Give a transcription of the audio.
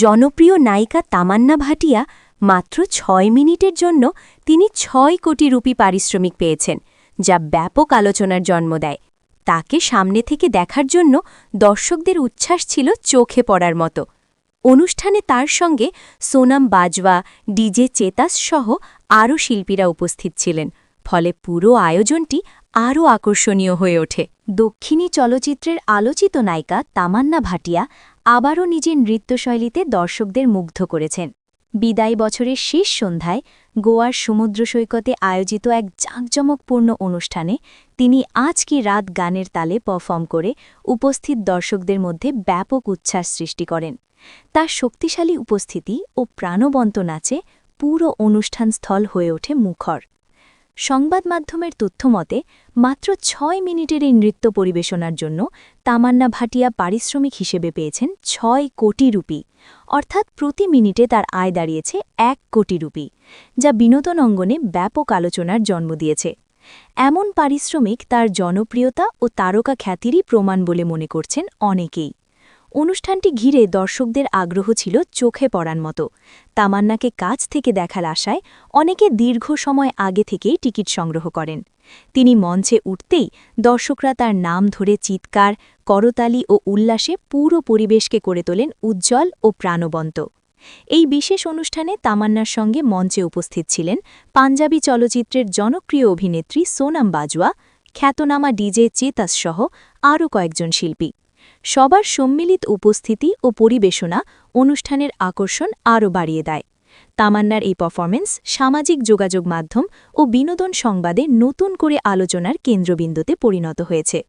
জনপ্রিয় নায়িকা তামান্না ভাটিয়া মাত্র ছয় মিনিটের জন্য তিনি ছয় কোটি রুপি পারিশ্রমিক পেয়েছেন, যা ব্যাপক আলোচনার জন্ম দেয়। তাকে সামনে থেকে দেখার জন্য দর্শকদের উচ্ছ্বাস ছিল চোখে পড়ার মতো। অনুষ্ঠানে তার সঙ্গে সোনাম বাজওয়া, ডিজে চেতাস সহ আরও শিল্পীরা উপস্থিত ছিলেন, ফলে পুরো আয়োজনটি আরও আকর্ষণীয় হয়ে ওঠে। দক্ষিণী চলচ্চিত্রের আলোচিত নায়িকা তামান্না ভাটিয়া আবারও নিজের নৃত্যশৈলীতে দর্শকদের মুগ্ধ করেছেন। বিদায় বছরের শেষ সন্ধ্যায় গোয়ার সমুদ্র সৈকতে আয়োজিত এক জাঁকজমকপূর্ণ অনুষ্ঠানে তিনি আজ কি রাত গানের তালে পারফর্ম করে উপস্থিত দর্শকদের মধ্যে ব্যাপক উচ্ছ্বাস সৃষ্টি করেন। তার শক্তিশালী উপস্থিতি ও প্রাণবন্ত নাচে পুরো অনুষ্ঠানস্থল হয়ে ওঠে মুখর। সংবাদ মাধ্যমের তথ্যমতে মাত্র ছয় মিনিটের এই নৃত্য পরিবেশনার জন্য তামান্না ভাটিয়া পারিশ্রমিক হিসেবে পেয়েছেন ছয় কোটি রুপি। অর্থাৎ প্রতি মিনিটে তার আয় দাঁড়িয়েছে এক কোটি রুপি, যা বিনোদন অঙ্গনে ব্যাপক আলোচনার জন্ম দিয়েছে। এমন পারিশ্রমিক তার জনপ্রিয়তা ও তারকা খ্যাতিরই প্রমাণ বলে মনে করছেন অনেকেই। অনুষ্ঠানটি ঘিরে দর্শকদের আগ্রহ ছিল চোখে পড়ার মতো। তামান্নাকে কাছ থেকে দেখার আশায় অনেকে দীর্ঘ সময় আগে থেকেই টিকিট সংগ্রহ করেন। তিনি মঞ্চে উঠতেই দর্শকরা তার নাম ধরে চিৎকার, করতালি ও উল্লাসে পুরো পরিবেশকে করে তোলেন উজ্জ্বল ও প্রাণবন্ত। এই বিশেষ অনুষ্ঠানে তামান্নার সঙ্গে মঞ্চে উপস্থিত ছিলেন পাঞ্জাবি চলচ্চিত্রের জনপ্রিয় অভিনেত্রী সোনাম বাজওয়া, খ্যাতনামা ডিজে চেতাস সহ আরও কয়েকজন শিল্পী। সবার সম্মিলিত উপস্থিতি ও পরিবেশনা অনুষ্ঠানের আকর্ষণ আরও বাড়িয়ে দেয়। তামান্নার এই পারফরমেন্স সামাজিক যোগাযোগ মাধ্যম ও বিনোদন সংবাদে নতুন করে আলোচনার কেন্দ্রবিন্দুতে পরিণত হয়েছে।